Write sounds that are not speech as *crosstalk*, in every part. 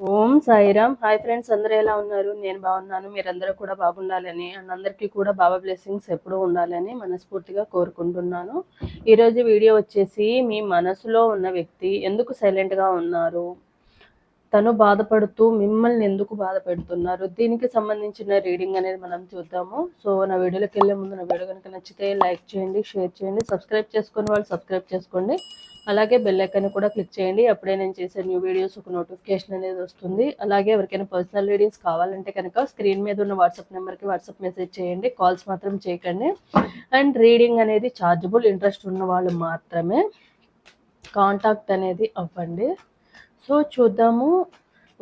ఓం Sairam. Hi friends అందరూ ఎలా ఉన్నారు? నేను బాగున్నాను. మీరందరూ కూడా బాగుండాలని అండ్ అందరికీ కూడా బాబా బ్లెస్సింగ్స్ ఎప్పుడూ ఉండాలని మనస్ఫూర్తిగా కోరుకుంటున్నాను. ఈరోజు వీడియో వచ్చేసి మీ మనసులో ఉన్న వ్యక్తి ఎందుకు సైలెంట్గా ఉన్నారు? తను బాధపడుతూ మిమ్మల్ని ఎందుకు బాధపెడుతున్నారు? దీనికి సంబంధించిన రీడింగ్ అనేది మనం చూద్దాము. సో నా వీడియోలోకి వెళ్ళే ముందు నా వీడియో కనుక నచ్చితే లైక్ చేయండి షేర్ చేయండి సబ్స్క్రైబ్ చేసుకుని వాళ్ళు సబ్స్క్రైబ్ చేసుకోండి. అలాగే బెల్ ఐకాన్ కూడా క్లిక్ చేయండి. అప్పుడే నేను చేసే న్యూ వీడియోస్ ఒక నోటిఫికేషన్ అనేది వస్తుంది. అలాగే ఎవరికైనా పర్సనల్ రీడింగ్స్ కావాలంటే కనుక స్క్రీన్ మీద ఉన్న వాట్సాప్ నెంబర్కి వాట్సాప్ మెసేజ్ చేయండి. కాల్స్ మాత్రం చేయకండి. అండ్ రీడింగ్ అనేది ఛార్జబుల్ ఇంట్రెస్ట్ ఉన్న వాళ్ళు మాత్రమే కాంటాక్ట్ అనేది అవ్వండి. సో చూద్దాము.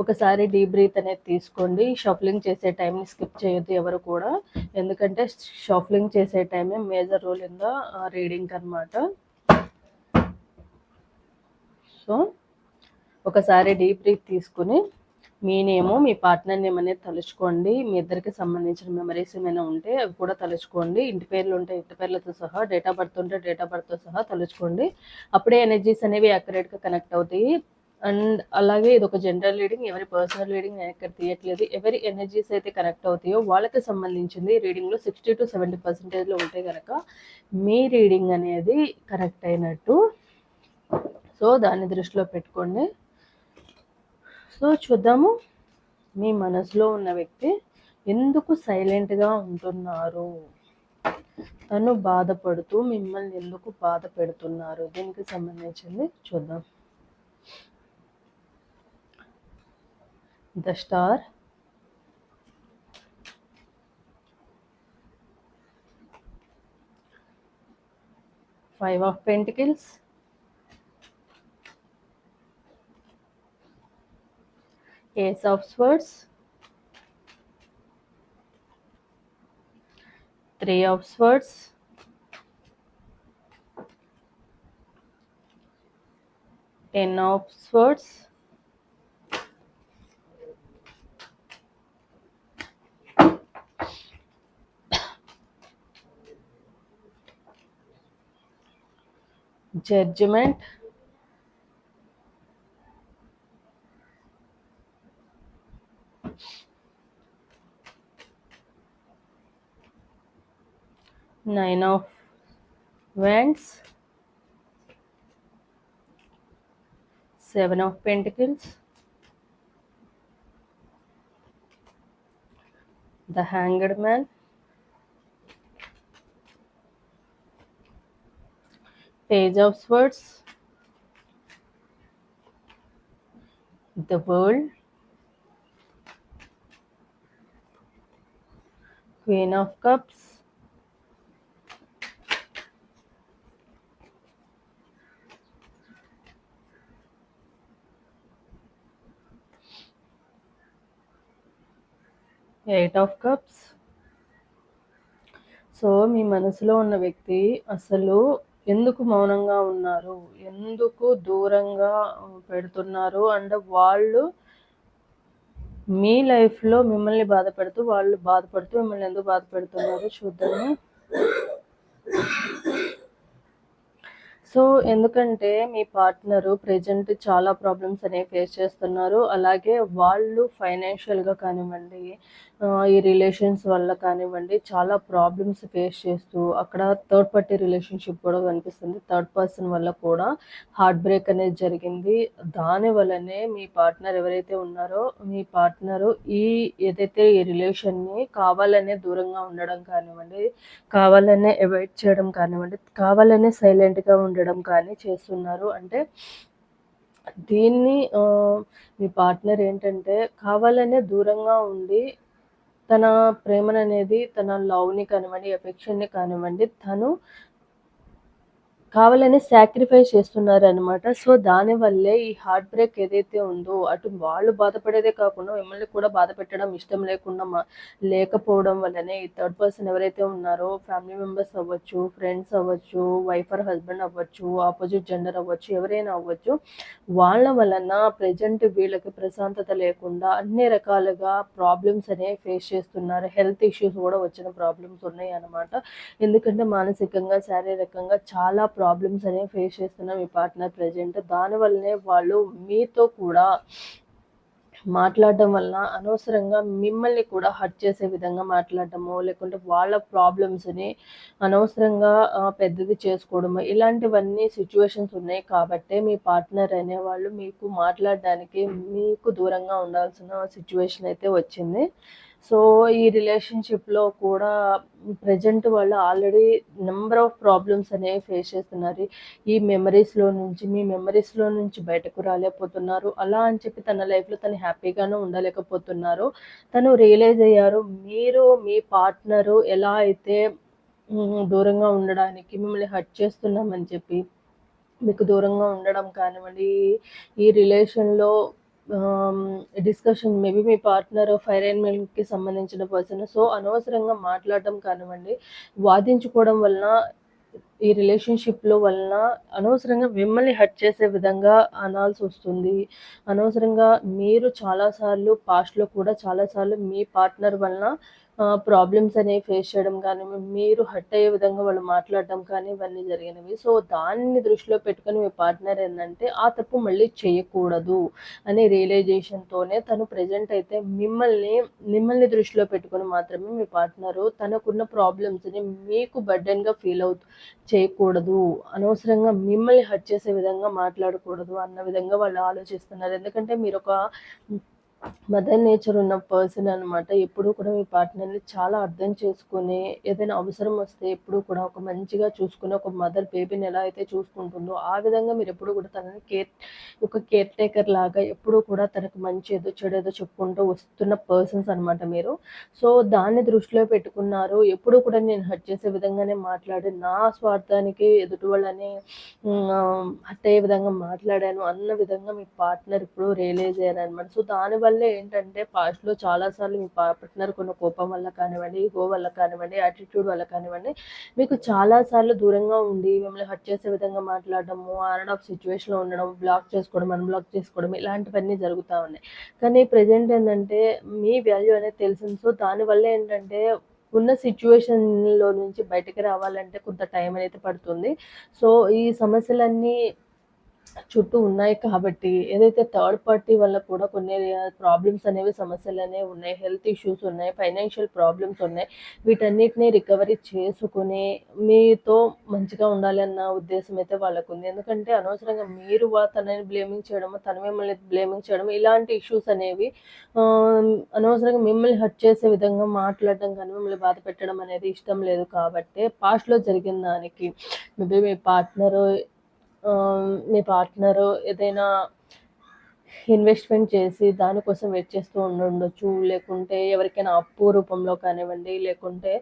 ఒకసారి డీ బ్రీత్ అనేది తీసుకోండి. షఫలింగ్ చేసే టైంని స్కిప్ చేయొద్దు ఎవరు కూడా. ఎందుకంటే షఫలింగ్ చేసే టైమే major role in the reading అనమాట సో ఒకసారి డీ బ్రీత్ తీసుకుని మీ నేమో మీ పార్ట్నర్ నేమ్ అనేది తలుచుకోండి. మీ ఇద్దరికి సంబంధించిన మెమరీస్ ఏమైనా ఉంటే అవి కూడా తలుచుకోండి. ఇంటి పేర్లు ఉంటే ఇంటి పేర్లతో సహా డేట్ ఆఫ్ బర్త్ ఉంటే డేట్ ఆఫ్ బర్త్తో సహా తలుచుకోండి. అప్పుడే ఎనర్జీస్ అనేవి అక్యురేట్గా కనెక్ట్ అవుతాయి. అండ్ అలాగే ఇది ఒక జనరల్ రీడింగ్ ఎవరి పర్సనల్ రీడింగ్ నేను ఎక్కడ తీయట్లేదు ఎవరి ఎనర్జీస్ అయితే కనెక్ట్ అవుతాయో వాళ్ళకి సంబంధించింది రీడింగ్లో సిక్స్టీ టు సెవెంటీ పర్సెంటేజ్లో ఉంటే కనుక మీ రీడింగ్ అనేది కరెక్ట్ అయినట్టు. సో దాన్ని దృష్టిలో పెట్టుకోండి. సో చూద్దాము. మీ మనసులో ఉన్న వ్యక్తి ఎందుకు సైలెంట్గా ఉంటున్నారు? తను బాధపడుతూ మిమ్మల్ని ఎందుకు బాధ పెడుతున్నారు? దీనికి సంబంధించింది చూద్దాం. the star. Five of pentacles. Ace of swords. Three of swords. Ten of swords. Judgment, nine of wands. Seven of pentacles. The hanged man page of swords the world queen of cups eight of cups so మీ మనసులో ఉన్న వ్యక్తి అసలు ఎందుకు మౌనంగా ఉన్నారు? ఎందుకు దూరంగా పెడుతున్నారు? అండ్ వాళ్ళు మీ లైఫ్లో మిమ్మల్ని బాధ పెడుతూ వాళ్ళు బాధపడుతూ మిమ్మల్ని ఎందుకు బాధ పెడుతున్నారు? చూద్దాము. సో ఎందుకంటే మీ పార్ట్నరు ప్రజెంట్ చాలా ప్రాబ్లమ్స్ అనేవి ఫేస్ చేస్తున్నారు. అలాగే వాళ్ళు ఫైనాన్షియల్గా కానివ్వండి ఈ రిలేషన్స్ వల్ల కానివ్వండి చాలా ప్రాబ్లమ్స్ ఫేస్ చేస్తూ అక్కడ థర్డ్ పార్టీ రిలేషన్షిప్ కూడా కనిపిస్తుంది. థర్డ్ పర్సన్ వల్ల కూడా హార్ట్ బ్రేక్ అనేది జరిగింది. దాని వల్లనే మీ పార్ట్నర్ ఎవరైతే ఉన్నారో మీ పార్ట్నరు ఈ ఏదైతే ఈ రిలేషన్ని కావాలనే దూరంగా ఉండడం కానివ్వండి కావాలనే అవాయిడ్ చేయడం కానివ్వండి కావాలనే సైలెంట్గా ఉండడం ఉండడం కానీ చేస్తున్నారు. అంటే దీన్ని మీ పార్ట్నర్ ఏంటంటే కావాలనే దూరంగా ఉండి తన ప్రేమను అనేది తన లవ్ని కానివ్వండి ఎఫెక్షన్ని కానివ్వండి తను కావాలని సాక్రిఫైస్ చేస్తున్నారు అనమాట సో దానివల్లే ఈ హార్ట్ బ్రేక్ ఏదైతే ఉందో అటు వాళ్ళు బాధపడేదే కాకుండా మిమ్మల్ని కూడా బాధ పెట్టడం ఇష్టం లేకుండా లేకపోవడం వల్లనే ఈ థర్డ్ పర్సన్ ఎవరైతే ఉన్నారో ఫ్యామిలీ మెంబర్స్ అవ్వచ్చు ఫ్రెండ్స్ అవ్వచ్చు వైఫ్ ఆర్ హస్బెండ్ అవ్వచ్చు ఆపోజిట్ జెండర్ అవ్వచ్చు ఎవరైనా అవ్వచ్చు వాళ్ళ వలన ప్రజెంట్ వీళ్ళకి ప్రశాంతత లేకుండా అన్ని రకాలుగా ప్రాబ్లమ్స్ అనేవి ఫేస్ చేస్తున్నారు. హెల్త్ ఇష్యూస్ కూడా వచ్చిన ప్రాబ్లమ్స్ ఉన్నాయి అనమాట ఎందుకంటే మానసికంగా శారీరకంగా చాలా ప్రాబ్లమ్స్ ప్రాబ్లమ్స్ అనేవి ఫేస్ చేస్తున్న మీ పార్ట్నర్ ప్రజెంట్ దానివల్లనే వాళ్ళు మీతో కూడా మాట్లాడడం వల్ల అనవసరంగా మిమ్మల్ని కూడా హర్ట్ చేసే విధంగా మాట్లాడటము లేకుంటే వాళ్ళ ప్రాబ్లమ్స్ని అనవసరంగా పెద్దది చేసుకోవడము ఇలాంటివన్నీ సిచ్యువేషన్స్ ఉన్నాయి కాబట్టే మీ పార్ట్నర్ అనేవాళ్ళు మీకు మాట్లాడడానికి మీకు దూరంగా ఉండాల్సిన సిచ్యువేషన్ అయితే వచ్చింది. సో ఈ రిలేషన్షిప్లో కూడా ప్రజెంట్ వాళ్ళు ఆల్రెడీ నెంబర్ ఆఫ్ ప్రాబ్లమ్స్ అనేవి ఫేస్ చేస్తున్నారు. ఈ మెమరీస్లో నుంచి మీ మెమరీస్లో నుంచి బయటకు రాలేకపోతున్నారు. అలా అని చెప్పి తన లైఫ్లో తను హ్యాపీగానే ఉండలేకపోతున్నారు. తను రియలైజ్ అయ్యారు మీరు మీ పార్ట్నరు ఎలా అయితే దూరంగా ఉండడానికి మిమ్మల్ని హర్ట్ చేస్తున్నామని చెప్పి మీకు దూరంగా ఉండడం కానివ్వండి ఈ రిలేషన్లో డిస్కషన్ మేబీ మీ పార్ట్నర్ ఫైర్కి సంబంధించిన పర్సన్ సో అనవసరంగా మాట్లాడటం కానివ్వండి వాదించుకోవడం వలన ఈ రిలేషన్షిప్లో వలన అనవసరంగా మిమ్మల్ని హర్ట్ చేసే విధంగా అనాల్సి వస్తుంది. అనవసరంగా మీరు చాలాసార్లు పాస్ట్లో కూడా చాలాసార్లు మీ పార్ట్నర్ వలన ప్రాబ్లమ్స్ అనేవి ఫేస్ చేయడం కానీ మీరు హర్ట్ అయ్యే విధంగా వాళ్ళు మాట్లాడడం కానీ ఇవన్నీ జరిగినవి. సో దాన్ని దృష్టిలో పెట్టుకొని మీ పార్ట్నర్ ఏంటంటే ఆ తప్పు మళ్ళీ చేయకూడదు అనే రియలైజేషన్తోనే తను ప్రజెంట్ అయితే మిమ్మల్ని మిమ్మల్ని దృష్టిలో పెట్టుకొని మాత్రమే మీ పార్ట్నరు తనకున్న ప్రాబ్లమ్స్ని మీకు బర్డెన్గా ఫీల్ అవుతూ చేయకూడదు. అనవసరంగా మిమ్మల్ని హర్ట్ చేసే విధంగా మాట్లాడకూడదు అన్న విధంగా వాళ్ళు ఆలోచిస్తున్నారు. ఎందుకంటే మీరు ఒక మదర్ నేచర్ ఉన్న పర్సన్ అనమాట ఎప్పుడూ కూడా మీ పార్ట్నర్ని చాలా అర్థం చేసుకుని ఏదైనా అవసరం వస్తే ఎప్పుడూ కూడా ఒక మంచిగా చూసుకుని ఒక మదర్ బేబీని ఎలా అయితే చూసుకుంటుందో ఆ విధంగా మీరు ఎప్పుడూ కూడా తనని కేర్ ఒక కేర్ టేకర్ లాగా ఎప్పుడూ కూడా తనకు మంచి ఏదో చెడు ఏదో చెప్పుకుంటూ వస్తున్న పర్సన్స్ అనమాట మీరు. సో దాన్ని దృష్టిలో పెట్టుకున్నారు. ఎప్పుడూ కూడా నేను హర్ట్ చేసే విధంగానే మాట్లాడి నా స్వార్థానికి ఎదుటి వాళ్ళని హర్ట్ అయ్యే విధంగా మాట్లాడాను అన్న విధంగా మీ పార్ట్నర్ ఇప్పుడు రియలైజ్ అయ్యారు అనమాట సో దానివల్ల వల్ల ఏంటంటే పాస్ట్లో చాలాసార్లు మీ పార్ట్నర్ కొన్ని కోపం వల్ల కానివ్వండి ఈగో వల్ల కానివ్వండి యాటిట్యూడ్ వల్ల కానివ్వండి మీకు చాలాసార్లు దూరంగా ఉండి మిమ్మల్ని హర్ట్ చేసే విధంగా మాట్లాడడము ఆన్ ఆఫ్ సిచ్యువేషన్లో ఉండడం బ్లాక్ చేసుకోవడం అన్బ్లాక్ చేసుకోవడం ఇలాంటివన్నీ జరుగుతూ ఉన్నాయి. కానీ ప్రజెంట్ ఏంటంటే మీ వాల్యూ అనేది తెలిసింది. సో దానివల్ల ఏంటంటే ఉన్న సిచ్యువేషన్లో నుంచి బయటకు రావాలంటే కొంత టైం అనేది పడుతుంది. సో ఈ సమస్యలన్నీ చుట్టూ ఉన్నాయి కాబట్టి ఏదైతే థర్డ్ పార్టీ వల్ల కూడా కొన్ని ప్రాబ్లమ్స్ అనేవి సమస్యలు అనేవి ఉన్నాయి. హెల్త్ ఇష్యూస్ ఉన్నాయి ఫైనాన్షియల్ ప్రాబ్లమ్స్ ఉన్నాయి. వీటన్నిటిని రికవరీ చేసుకుని మీతో మంచిగా ఉండాలి అన్న ఉద్దేశం అయితే వాళ్ళకు ఉంది. ఎందుకంటే అనవసరంగా మీరు తనని బ్లేమింగ్ చేయడం తన మిమ్మల్ని బ్లేమింగ్ చేయడం ఇలాంటి ఇష్యూస్ అనేవి అనవసరంగా మిమ్మల్ని హర్ట్ చేసే విధంగా మాట్లాడడం కానీ మిమ్మల్ని బాధ పెట్టడం అనేది ఇష్టం లేదు కాబట్టి పాస్ట్లో జరిగిన దానికి మేబీ మీ పార్ట్నర్ మీ పార్ట్నర్ ఏదైనా ఇన్వెస్ట్మెంట్ చేసి దానికోసం వెయిట్ చేస్తూ ఉండొచ్చు. లేకుంటే ఎవరికైనా అప్పు రూపంలో కానివ్వండి లేకుంటే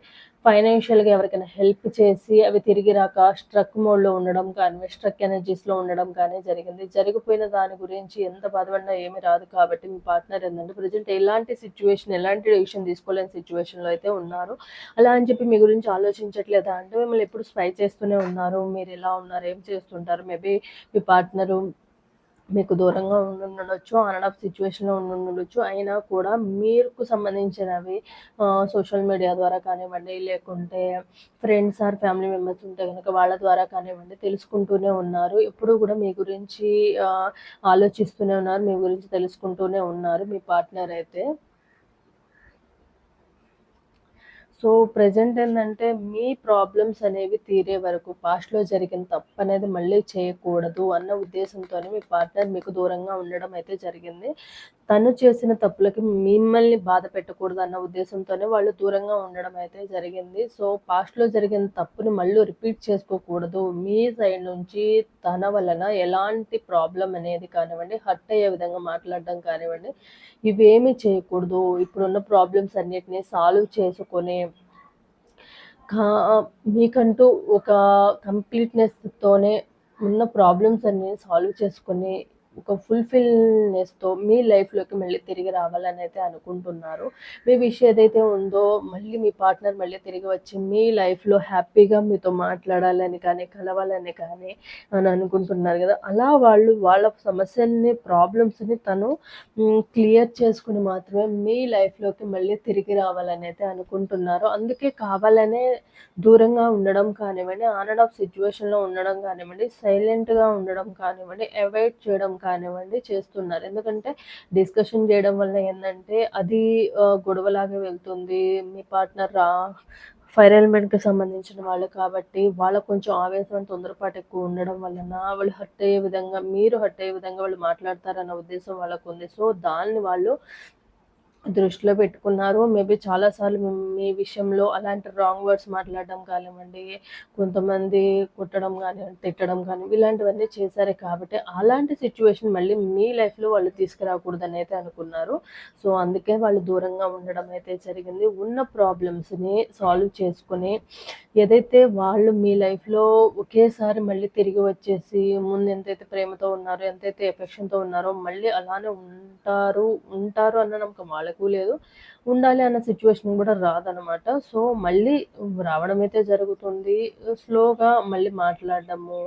ఫైనాన్షియల్గా ఎవరికైనా హెల్ప్ చేసి అవి తిరిగి రాక స్ట్రక్ మోడ్లో ఉండడం కానీ స్ట్రక్ ఎనర్జీస్లో ఉండడం కానీ జరిగింది. జరిగిపోయిన దాని గురించి ఎంత బాధపడినా ఏమీ రాదు కాబట్టి మీ పార్ట్నర్ ఏంటంటే ప్రజెంట్ ఎలాంటి సిచ్యువేషన్ ఎలాంటి డెసిషన్ తీసుకోలేని సిచ్యువేషన్లో అయితే ఉన్నారు. అలా అని చెప్పి మీ గురించి ఆలోచించట్లేదా అంటే మిమ్మల్ని ఎప్పుడు స్పై చేస్తూనే ఉన్నారు. మీరు ఎలా ఉన్నారు? ఏం చేస్తుంటారు? మేబీ మీ పార్ట్నరు మీకు దూరంగా ఉండుండొచ్చు ఆన్ ఆఫ్ సిచ్యువేషన్లో ఉండుండొచ్చు. అయినా కూడా మీకు సంబంధించినవి సోషల్ మీడియా ద్వారా కానివ్వండి లేకుంటే ఫ్రెండ్స్ ఆర్ ఫ్యామిలీ మెంబర్స్ ఉంటే కనుక వాళ్ళ ద్వారా కానివ్వండి తెలుసుకుంటూనే ఉన్నారు. ఎప్పుడూ కూడా మీ గురించి ఆలోచిస్తూనే ఉన్నారు. మీ గురించి తెలుసుకుంటూనే ఉన్నారు మీ పార్ట్నర్ అయితే. సో ప్రజెంట్ ఏంటంటే మీ ప్రాబ్లమ్స్ అనేవి తీరే వరకు పాస్ట్లో జరిగిన తప్పు అనేది మళ్ళీ చేయకూడదు అన్న ఉద్దేశంతో మీ పార్ట్నర్ మీకు దూరంగా ఉండడం అయితే జరిగింది. తను చేసిన తప్పులకి మిమ్మల్ని బాధ పెట్టకూడదు అన్న ఉద్దేశంతోనే వాళ్ళు దూరంగా ఉండడం అయితే జరిగింది. సో పాస్ట్లో జరిగిన తప్పుని మళ్ళీ రిపీట్ చేసుకోకూడదు. మీ సైడ్ నుంచి తన వలన ఎలాంటి ప్రాబ్లం అనేది కానివ్వండి హర్ట్ అయ్యే విధంగా మాట్లాడడం కానివ్వండి ఇవేమీ చేయకూడదు. ఇప్పుడున్న ప్రాబ్లమ్స్ అన్నిటినీ సాల్వ్ చేసుకొని కా- మీకంటూ ఒక కంప్లీట్నెస్తోనే ఉన్న ప్రాబ్లమ్స్ అన్నీ సాల్వ్ చేసుకొని ఒక ఫుల్ఫిల్నెస్తో మీ లైఫ్లోకి మళ్ళీ తిరిగి రావాలని అయితే అనుకుంటున్నారు. మీ విష్ ఏదైతే ఉందో మళ్ళీ మీ పార్ట్నర్ మళ్ళీ తిరిగి వచ్చి మీ లైఫ్లో హ్యాపీగా మీతో మాట్లాడాలని కానీ కలవాలని కానీ అని అనుకుంటున్నారు కదా. అలా వాళ్ళు వాళ్ళ సమస్యల్ని ప్రాబ్లమ్స్ని తను క్లియర్ చేసుకుని మాత్రమే మీ లైఫ్లోకి మళ్ళీ తిరిగి రావాలని అయితే అనుకుంటున్నారు. అందుకే కావాలనే దూరంగా ఉండడం కానివ్వండి ఆన్ అండ్ ఆఫ్ సిచ్యువేషన్లో ఉండడం కానివ్వండి సైలెంట్గా ఉండడం కానివ్వండి అవాయిడ్ చేయడం కానివ్వండి చేస్తున్నారు. ఎందుకంటే డిస్కషన్ చేయడం వల్ల ఏంటంటే అది గొడవలాగా వెళ్తుంది. మీ పార్ట్నర్ రా ఫైర్ ఎలిమెంట్కి సంబంధించిన వాళ్ళు కాబట్టి వాళ్ళకు కొంచెం ఆవేశం తొందరపాటు ఎక్కువ ఉండడం వలన వాళ్ళు హర్ట్ అయ్యే విధంగా మీరు హర్ట్ అయ్యే విధంగా వాళ్ళు మాట్లాడతారన్న ఉద్దేశం వాళ్ళకు ఉంది సో దాన్ని వాళ్ళు దృష్టిలో పెట్టుకున్నారు. మేబీ చాలాసార్లు మీ విషయంలో అలాంటి రాంగ్ వర్డ్స్ మాట్లాడడం కానివ్వండి కొంతమంది కుట్టడం కానీ తిట్టడం కానీ ఇలాంటివన్నీ చేశారు కాబట్టి అలాంటి సిచ్యువేషన్ మళ్ళీ మీ లైఫ్లో వాళ్ళు తీసుకురాకూడదని అయితే అనుకున్నారు. సో అందుకే వాళ్ళు దూరంగా ఉండడం అయితే జరిగింది. ఉన్న ప్రాబ్లమ్స్ని సాల్వ్ చేసుకుని ఏదైతే వాళ్ళు మీ లైఫ్లో ఒకేసారి మళ్ళీ తిరిగి వచ్చేసి ముందు ఎంతైతే ప్రేమతో ఉన్నారో ఎంతైతే ఎఫెక్షన్తో ఉన్నారో మళ్ళీ అలానే ఉంటారు ఉంటారు అన్న నమ్మకం వాళ్ళకు లేదు. ఉండాలి అన్న సిచ్యువేషన్ కూడా రాదనమాట సో మళ్ళీ రావడం అయితే జరుగుతుంది. స్లోగా మళ్ళీ మాట్లాడడము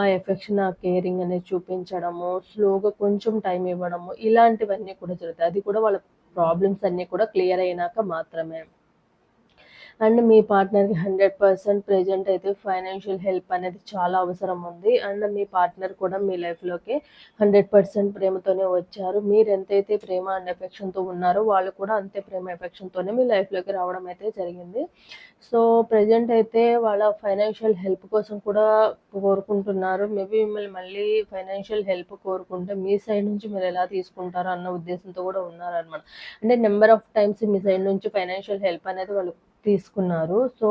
ఆ ఎఫెక్షన్ ఆ కేరింగ్ అనేది చూపించడము స్లోగా కొంచెం టైం ఇవ్వడము ఇలాంటివన్నీ కూడా జరుగుతాయి. అది కూడా వాళ్ళ ప్రాబ్లమ్స్ అన్నీ కూడా క్లియర్ అయినాక మాత్రమే. అండ్ మీ పార్ట్నర్కి హండ్రెడ్ పర్సెంట్ ప్రజెంట్ అయితే ఫైనాన్షియల్ హెల్ప్ అనేది చాలా అవసరం ఉంది. అండ్ మీ పార్ట్నర్ కూడా మీ లైఫ్లోకి హండ్రెడ్ పర్సెంట్ ప్రేమతోనే వచ్చారు. మీరు ఎంతైతే ప్రేమ అండ్ ఎఫెక్షన్తో ఉన్నారో వాళ్ళు కూడా అంతే ప్రేమ ఎఫెక్షన్తోనే మీ లైఫ్లోకి రావడం అయితే జరిగింది. సో ప్రజెంట్ అయితే వాళ్ళ ఫైనాన్షియల్ హెల్ప్ కోసం కూడా కోరుకుంటున్నారు. మేబీ మిమ్మల్ని మళ్ళీ ఫైనాన్షియల్ హెల్ప్ కోరుకుంటే మీ సైడ్ నుంచి మీరు ఎలా తీసుకుంటారో అన్న ఉద్దేశంతో కూడా ఉన్నారనమాట అంటే నెంబర్ ఆఫ్ టైమ్స్ మీ సైడ్ నుంచి ఫైనాన్షియల్ హెల్ప్ అనేది వాళ్ళు తీసుకున్నారు. సో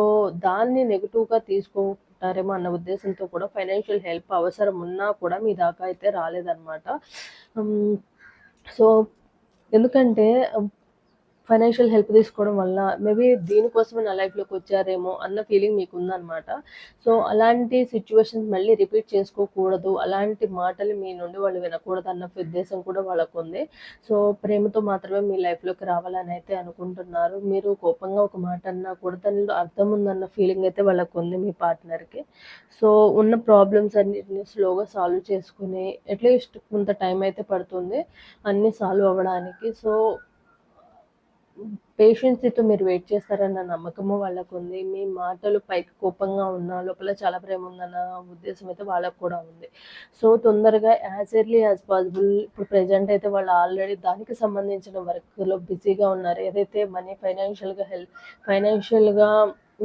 దాన్ని నెగిటివ్గా తీసుకుంటారేమో అన్న ఉద్దేశంతో కూడా ఫైనాన్షియల్ హెల్ప్ అవసరం ఉన్నా కూడా మీ దాకా అయితే రాలేదన్నమాట. సో ఎందుకంటే ఫైనాన్షియల్ హెల్ప్ తీసుకోవడం వల్ల మేబీ దీనికోసమే నా లైఫ్లోకి వచ్చారేమో అన్న ఫీలింగ్ మీకు ఉందన్నమాట సో అలాంటి సిచ్యువేషన్స్ మళ్ళీ రిపీట్ చేసుకోకూడదు. అలాంటి మాటలు మీ నుండి వాళ్ళు వినకూడదు అన్న ఉద్దేశం కూడా వాళ్ళకు ఉంది సో ప్రేమతో మాత్రమే మీ లైఫ్లోకి రావాలని అయితే అనుకుంటున్నారు. మీరు కోపంగా ఒక మాట అన్నా కూడా దానిలో అర్థం ఉందన్న ఫీలింగ్ అయితే వాళ్ళకు ఉంది మీ పార్ట్నర్కి సో ఉన్న ప్రాబ్లమ్స్ అన్నిటిని స్లోగా సాల్వ్ చేసుకుని అట్లీస్ట్ కొంత టైం అయితే పడుతుంది. అన్నీ సాల్వ్ అవ్వడానికి. సో పేషెన్సీతో మీరు వెయిట్ చేస్తారన్న నమ్మకము వాళ్ళకు ఉంది మీ మాటలు పైకి కోపంగా ఉన్నా లోపల చాలా ప్రేమ ఉందన్న ఉద్దేశం అయితే వాళ్ళకు కూడా ఉంది. సో తొందరగా యాజ్ ఎర్లీ యాజ్ పాసిబుల్ ఇప్పుడు ప్రజెంట్ అయితే వాళ్ళు ఆల్రెడీ దానికి సంబంధించిన వర్క్లో బిజీగా ఉన్నారు. ఏదైతే మనీ ఫైనాన్షియల్గా హెల్ప్ ఫైనాన్షియల్గా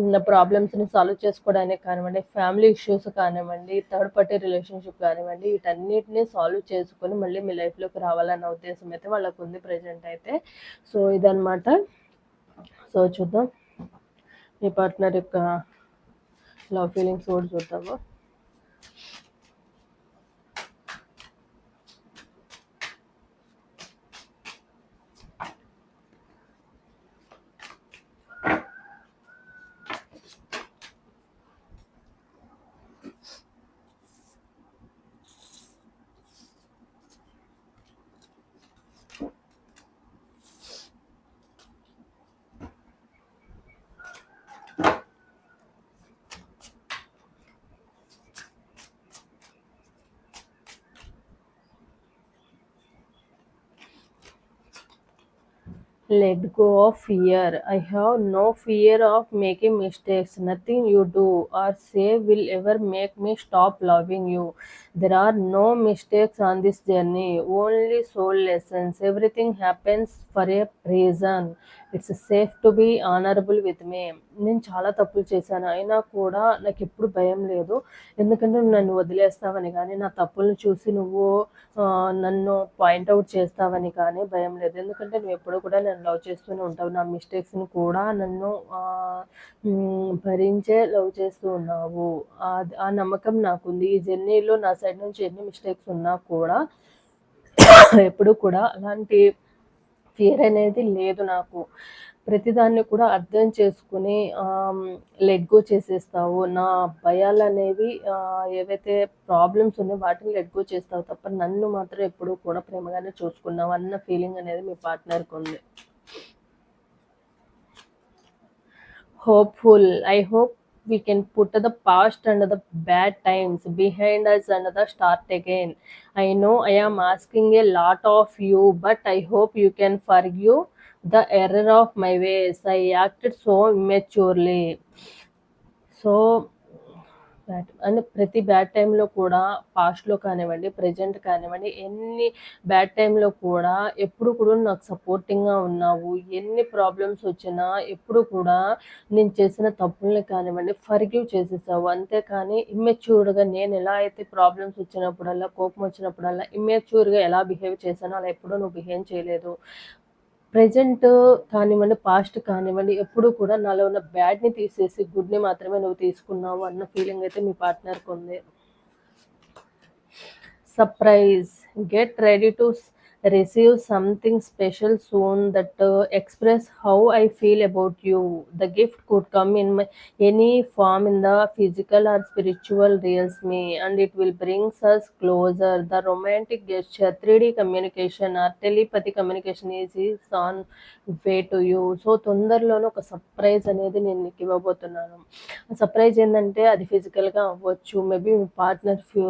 ఉన్న ప్రాబ్లమ్స్ని సాల్వ్ చేసుకోవడానికి కానివ్వండి ఫ్యామిలీ ఇష్యూస్ కానివ్వండి థర్డ్ పార్టీ రిలేషన్షిప్ కానివ్వండి వీటన్నిటిని సాల్వ్ చేసుకొని మళ్ళీ మీ లైఫ్లోకి రావాలన్న ఉద్దేశం అయితే వాళ్ళకు ఉంది ప్రజెంట్ అయితే. సో ఇదనమాట సో చూద్దాం. మీ పార్ట్నర్ యొక్క లవ్ ఫీలింగ్స్ కూడా చూద్దాము. Let go of fear. I have no fear of making mistakes. Nothing you do or say will ever make me stop loving you. There are no mistakes on this journey, only soul lessons. Everything happens for a reason. It's safe to be honourable with me నేను చాలా తప్పులు చేశాను. అయినా కూడా నాకు ఎప్పుడు భయం లేదు. ఎందుకంటే నువ్వు నన్ను వదిలేస్తావని కానీ నా తప్పులను చూసి నువ్వు నన్ను పాయింట్అవుట్ చేస్తావని కానీ భయం లేదు. ఎందుకంటే నువ్వు ఎప్పుడు కూడా నన్ను లవ్ చేస్తూనే ఉంటావు. నా మిస్టేక్స్ని కూడా నన్ను భరించే లవ్ చేస్తూ ఉన్నావు. ఆ నమ్మకం నాకుంది. ఈ జర్నీలో నా సైడ్ నుంచి ఎన్ని మిస్టేక్స్ ఉన్నా కూడా *coughs* ఎప్పుడు కూడా అలాంటి ఫియర్ అనేది లేదు నాకు. ప్రతిదాన్ని కూడా అర్థం చేసుకుని లెట్ గో చేసేస్తావు. నా భయాలు అనేవి ఏవైతే ప్రాబ్లమ్స్ ఉన్నాయో వాటిని లెట్ గో చేస్తావు తప్ప నన్ను మాత్రం ఎప్పుడూ కూడా ప్రేమగానే చూసుకున్నావు అన్న ఫీలింగ్ అనేది మీ పార్ట్నర్కి ఉంది. Hopeful I hope we can put the past and the bad times behind us and the start again. I know I am asking a lot of you, but I hope you can forgive the error of my ways. I acted so immaturely. So bad అంటే ప్రతి bad టైంలో కూడా పాస్ట్లో కానివ్వండి present కానివ్వండి ఎన్ని bad టైంలో కూడా ఎప్పుడు కూడా నాకు సపోర్టింగ్గా ఉన్నావు ఎన్ని ప్రాబ్లమ్స్ వచ్చినా ఎప్పుడు కూడా నేను చేసిన తప్పుల్ని కానివ్వండి ఫర్గివ్ చేసేసావు. అంతేకాని ఇమ్మెచ్యూర్డ్గా నేను ఎలా అయితే ప్రాబ్లమ్స్ వచ్చినప్పుడల్లా కోపం వచ్చినప్పుడల్లా ఇమ్మెచ్యూర్గా ఎలా బిహేవ్ చేశానో అలా ఎప్పుడూ నువ్వు బిహేవ్ చేయలేదు. ప్రెజెంట్ కానివ్వండి పాస్ట్ కానివ్వండి ఎప్పుడు కూడా నాలో ఉన్న బ్యాడ్ని తీసేసి గుడ్ని మాత్రమే నువ్వు తీసుకున్నావు అన్న ఫీలింగ్ అయితే మీ పార్ట్నర్కి ఉంది surprise get ready to receive something special soon that express how I feel about you the gift could come in my any form in the physical or spiritual realms me and it will brings us closer the romantic guest three D communication or telepathy communication is is on way to you so తొందరలోనే ఒక surprise అనేది నేను నీకు ఇవ్వబోతున్నాను. Surprise ఏంటంటే అది ఫిజికల్గా అవ్వచ్చు. మేబీ మీ పార్ట్నర్ ఫ్యూ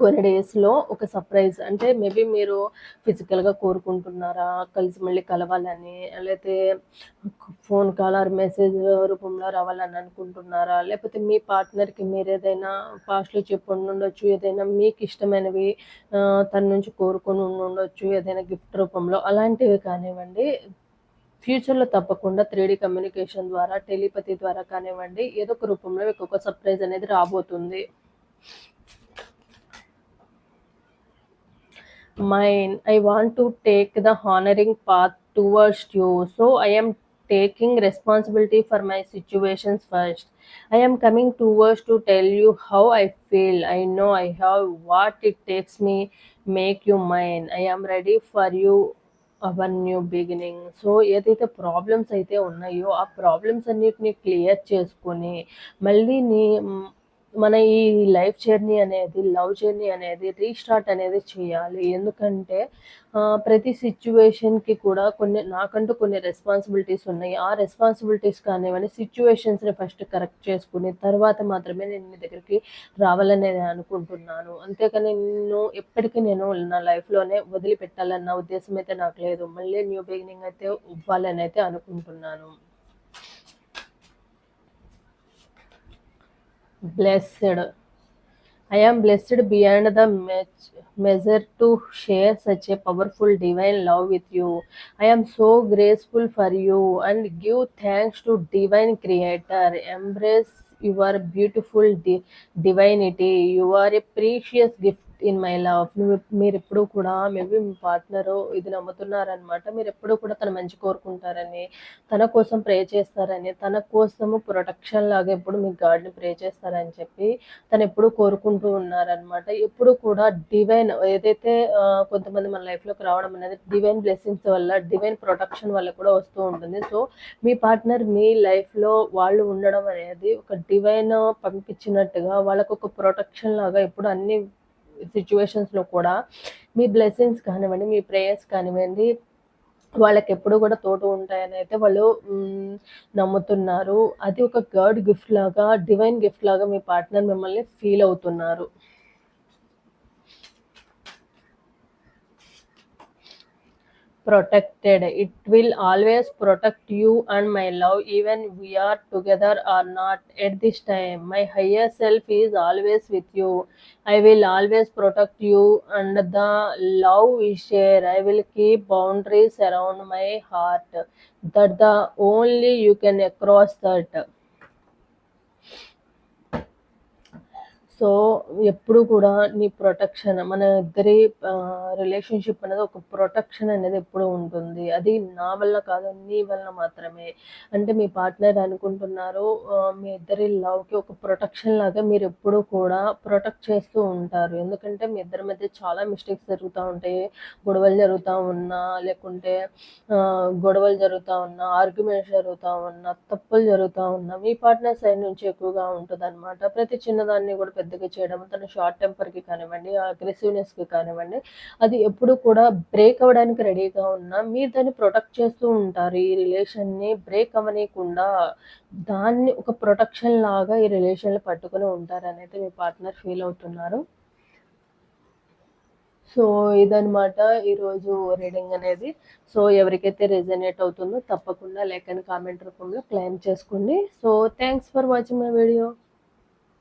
కొన్ని డేస్లో ఒక సర్ప్రైజ్ అంటే మేబీ మీరు ఫిజికల్గా కోరుకుంటున్నారా? కలిసి మళ్ళీ కలవాలని లేకపోతే ఫోన్ కాల్ ఆర్ మెసేజ్ రూపంలో రావాలని అనుకుంటున్నారా? లేకపోతే మీ పార్ట్నర్కి మీరు ఏదైనా పాస్ట్లో చెప్పి ఉండొచ్చు ఏదైనా మీకు ఇష్టమైనవి తన నుంచి కోరుకొని ఉండొచ్చు ఏదైనా గిఫ్ట్ రూపంలో అలాంటివి కానివ్వండి. ఫ్యూచర్లో తప్పకుండా త్రీ కమ్యూనికేషన్ ద్వారా టెలిపతి ద్వారా కానివ్వండి ఏదో ఒక రూపంలో మీకు ఒక సర్ప్రైజ్ అనేది రాబోతుంది. mine. I want to take the honoring path towards you. So I am taking responsibility for my situations first. I am coming towards to tell you how I feel. I know I have what it takes me make you mine. I am ready for you our new beginning so ఏదైతే problems అయితే ఉన్నాయో ఆ problems అన్నిటిని clear చేసుకొని మళ్ళీ నీ మన ఈ లైఫ్ జర్నీ అనేది లవ్ జర్నీ అనేది రీస్టార్ట్ అనేది చేయాలి. ఎందుకంటే ప్రతి సిచ్యువేషన్కి కూడా కొన్ని నాకంటూ కొన్ని రెస్పాన్సిబిలిటీస్ ఉన్నాయి. ఆ రెస్పాన్సిబిలిటీస్ కానివ్వండి సిచ్యువేషన్స్ని ఫస్ట్ కరెక్ట్ చేసుకుని తర్వాత మాత్రమే నేను మీ దగ్గరికి రావాలని అనుకుంటున్నాను. అంతేకాని నిన్ను ఎప్పటికీ నేను నా లైఫ్లోనే వదిలిపెట్టాలన్న ఉద్దేశం అయితే నాకు లేదు. మళ్ళీ న్యూ బిగినింగ్ అయితే ఇవ్వాలని అయితే అనుకుంటున్నాను. Blessed. I am blessed beyond the measure to share such a powerful divine love with you. I am so grateful for you and give thanks to divine creator. Embrace your beautiful di- divinity. You are a precious gift in my love నువ్వు మీరు ఎప్పుడూ కూడా maybe మీ partner ఇది నమ్ముతున్నారనమాట మీరు ఎప్పుడూ కూడా తన మంచి కోరుకుంటారని తన కోసం ప్రే చేస్తారని తన కోసము ప్రొటెక్షన్ లాగా ఎప్పుడు మీ గాడ్ని ప్రే చేస్తారని చెప్పి తను ఎప్పుడు కోరుకుంటూ ఉన్నారనమాట ఎప్పుడు కూడా డివైన్ ఏదైతే కొంతమంది మన లైఫ్లోకి రావడం అనేది డివైన్ బ్లెస్సింగ్స్ వల్ల డివైన్ ప్రొటెక్షన్ వల్ల కూడా వస్తూ ఉంటుంది. సో మీ పార్ట్నర్ మీ లైఫ్లో వాళ్ళు ఉండడం అనేది ఒక డివైన్ పంపించినట్టుగా వాళ్ళకు ఒక ప్రొటెక్షన్ లాగా ఎప్పుడు అన్ని సిచ్యువేషన్స్లో కూడా మీ బ్లెస్సింగ్స్ కానివ్వండి మీ ప్రేయర్స్ కానివ్వండి వాళ్ళకి ఎప్పుడు కూడా తోడు ఉంటాయని అయితే వాళ్ళు నమ్ముతున్నారు. అది ఒక గర్డ్ గిఫ్ట్ లాగా డివైన్ గిఫ్ట్ లాగా మీ పార్ట్నర్ మిమ్మల్ని ఫీల్ అవుతున్నారు. Protected. It will always protect you and my love, even we are together or not at this time. My higher self is always with you. I will always protect you and the love we share. I will keep boundaries around my heart. That the only you can cross that. So ఎప్పుడు కూడా నీ protection మన ఇద్దరి relationship అనేది ఒక protection అనేది ఎప్పుడు ఉంటుంది. అది నా వల్ల కాదు నీ వల్ల మాత్రమే. అంటే మీ పార్ట్నర్ అనుకుంటున్నారు మీ ఇద్దరి లవ్కి ఒక ప్రొటెక్షన్ లాగా మీరు ఎప్పుడు కూడా ప్రొటెక్ట్ చేస్తూ ఉంటారు. ఎందుకంటే మీ ఇద్దరి మధ్య చాలా మిస్టేక్స్ జరుగుతూ ఉంటాయి. గొడవలు జరుగుతూ ఉన్నా లేకుంటే గొడవలు జరుగుతూ ఉన్నా ఆర్గ్యుమెంట్స్ జరుగుతూ ఉన్నా తప్పులు జరుగుతూ ఉన్నా మీ పార్ట్నర్ సైడ్ నుంచి ఎక్కువగా ఉంటుంది అనమాట ప్రతి చిన్నదాన్ని కూడా పెద్ద పెద్దగా చేయడం తన షార్ట్ టెంపర్కి కానివ్వండి అగ్రెసివ్నెస్కి కానివ్వండి అది ఎప్పుడు కూడా బ్రేక్ అవ్వడానికి రెడీగా ఉన్నా మీరు దాన్ని ప్రొటెక్ట్ చేస్తూ ఉంటారు. ఈ రిలేషన్ని బ్రేక్ అవ్వనీయకుండా దాన్ని ఒక ప్రొటెక్షన్ లాగా ఈ రిలేషన్లో పట్టుకుని ఉంటారని అయితే మీ పార్ట్నర్ ఫీల్ అవుతున్నారు. సో ఇదనమాట ఈరోజు రీడింగ్ అనేది. సో ఎవరికైతే రెజనేట్ అవుతుందో తప్పకుండా లేకని కామెంట్ రూపంలో క్లెయిమ్ చేసుకోండి. So thanks for watching my video